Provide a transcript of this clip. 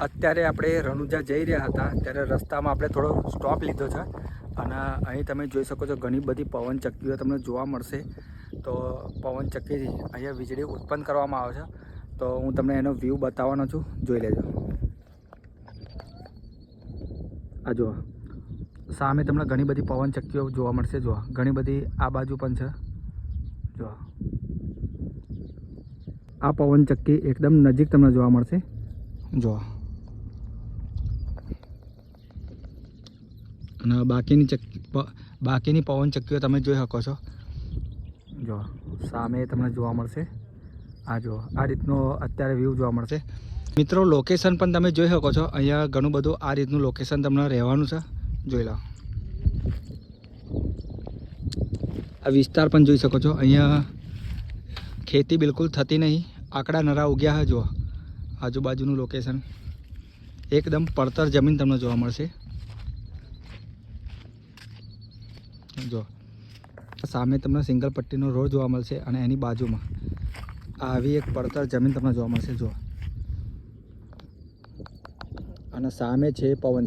અત્યારે આપણે રણુજા જઈ રહ્યા હતા, ત્યારે રસ્તામાં આપણે થોડો સ્ટોપ લીધો છે. અને અહીં તમે જોઈ શકો છો ઘણી બધી પવનચક્કીઓ તમને જોવા મળશે. તો પવનચક્કીથી અહીંયા વીજળી ઉત્પન્ન કરવામાં આવે છે. તો હું તમને એનો વ્યૂ બતાવવાનો છું. જોઈ લેજો. આ જુઓ. સામે તમને ઘણી બધી પવન ચક્કીઓ જોવા મળશે. જુઓ. ઘણી બધી આ બાજુ પણ છે. જુઓ. આ પવનચક્કી એકદમ નજીક તમને જોવા મળશે. જુઓ. અને બાકીની ચક્કી બાકીની પવન ચક્કીઓ તમે જોઈ શકો છો. જો, સામે તમને જોવા મળશે. આ જો, આ રીતનો અત્યારે વ્યૂ જોવા મળશે. મિત્રો લોકેશન પણ તમે જોઈ શકો છો. અહીંયા ઘણું બધું આ રીતનું લોકેશન તમને રહેવાનું છે. જોઈ લો. આ વિસ્તાર પણ જોઈ શકો છો. અહીંયા ખેતી બિલકુલ થતી નહીં. આકડા નરા ઉગ્યા જો આજુબાજુનું લોકેશન એકદમ પડતર જમીન તમને જોવા મળશે. જો. સામે તમને સિંગલ પટ્ટીનો રોડ જોવા મળશે અને એની બાજુમાં આવી એક પડતર જમીન તમને જોવા મળશે જો અને સામે છે પવન